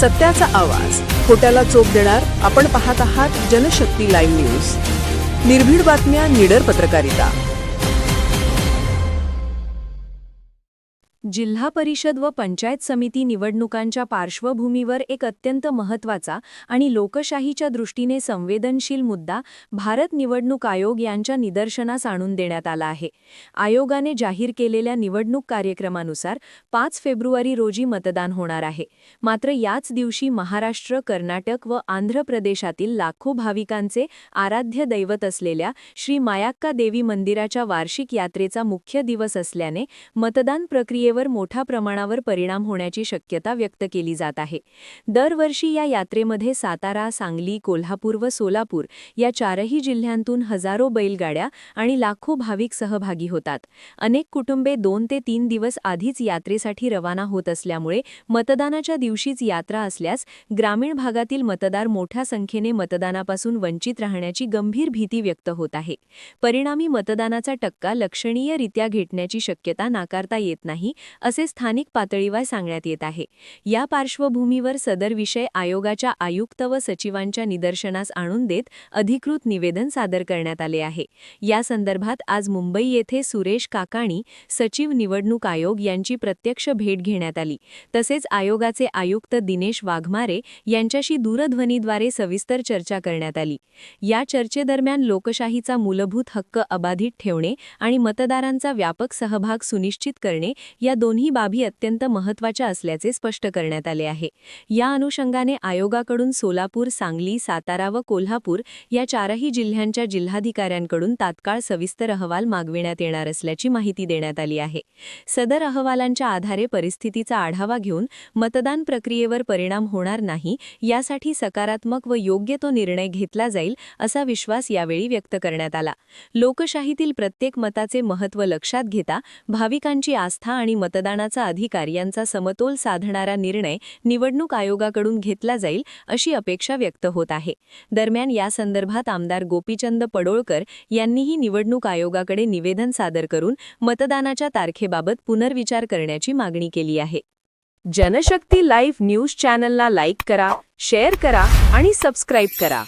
सत्याचा आवाज. खोट्याला चोप देणार आपण पाहत आहात जनशक्ती लाईव्ह न्यूज. निर्भीड बातम्या निडर पत्रकारिता. जिल्हा परिषद व पंचायत समिती निवडणुकांच्या पार्श्वभूमीवर एक अत्यंत महत्त्वाचा आणि लोकशाहीच्या दृष्टीने संवेदनशील मुद्दा भारत निवडणूक आयोग यांच्या निदर्शनास आणून देण्यात आला आहे. आयोगाने जाहीर केलेल्या निवडणूक कार्यक्रमानुसार पाच फेब्रुवारी रोजी मतदान होणार आहे. मात्र याच दिवशी महाराष्ट्र कर्नाटक व आंध्र प्रदेशातील लाखो भाविकांचे आराध्य दैवत असलेल्या श्री मायाक्का देवी मंदिराच्या वार्षिक यात्रेचा मुख्य दिवस असल्याने मतदान प्रक्रियेवर मोठ्या प्रमाणावर परिणाम होण्याची शक्यता व्यक्त केली जात आहे. दरवर्षी या यात्रेमध्ये सातारा सांगली कोल्हापूर व सोलापूर या चारही जिल्ह्यांतून हजारो बैलगाड्या आणि लाखो भाविक सहभागी होतात. अनेक कुटुंबे दोन ते तीन दिवस आधीच यात्रेसाठी रवाना होत असल्यामुळे मतदानाच्या दिवशीच यात्रा असल्यास ग्रामीण भागातील मतदार मोठ्या संख्येने मतदानापासून वंचित राहण्याची गंभीर भीती व्यक्त होत आहे. परिणामी मतदानाचा टक्का लक्षणीयरित्या घेटण्याची शक्यता नाकारता येत नाही असे स्थानिक पातळीवर सांगण्यात येत आहे. या पार्श्वभूमीवर सदर विषय आयोगाच्या आयुक्त व सचिवांच्या निदर्शनास आणून देत अधिकृत निवेदन सादर करण्यात आले आहे. या संदर्भात आज मुंबई येथे सुरेश काकाणी सचिव निवडणूक आयोग यांची प्रत्यक्ष भेट घेण्यात आली. तसेच आयोगाचे आयुक्त दिनेश वाघमारे यांच्याशी दूरध्वनीद्वारे सविस्तर चर्चा करण्यात आली. या चर्चेदरम्यान लोकशाहीचा मूलभूत हक्क अबाधित ठेवणे आणि मतदारांचा व्यापक सहभाग सुनिश्चित करणे या दोन्ही बाबी अत्यंत महत्त्वाच्या असल्याचे स्पष्ट करण्यात आले आहे. या अनुषंगाने आयोगाकडून सोलापूर सांगली सातारा व कोल्हापूर या चारही जिल्ह्यांच्या जिल्हाधिकाऱ्यांकडून तात्काळ सविस्तर अहवाल मागविण्यात येणार असल्याची माहिती देण्यात आली आहे. सदर अहवालांच्या आधारे परिस्थितीचा आढावा घेऊन मतदान प्रक्रियेवर परिणाम होणार नाही यासाठी सकारात्मक व योग्य तो निर्णय घेतला जाईल असा विश्वास यावेळी व्यक्त करण्यात आला. लोकशाहीतील प्रत्येक मताचे महत्त्व लक्षात घेता भाविकांची आस्था आणि मतदानाचा अधिकार यांचा समतोल साधणारा निर्णय निवडणूक आयोगाकडून घेतला जाईल अशी अपेक्षा व्यक्त होत आहे. दरम्यान या संदर्भात आमदार गोपीचंद पडोळकर यांनीही निवडणूक आयोगाकडे निवेदन सादर करून मतदानाच्या तारखेबाबत पुनर्विचार करण्याची मागणी केली आहे. जनशक्ती लाईव्ह न्यूज चॅनलला लाईक करा शेअर करा आणि सबस्क्राईब करा.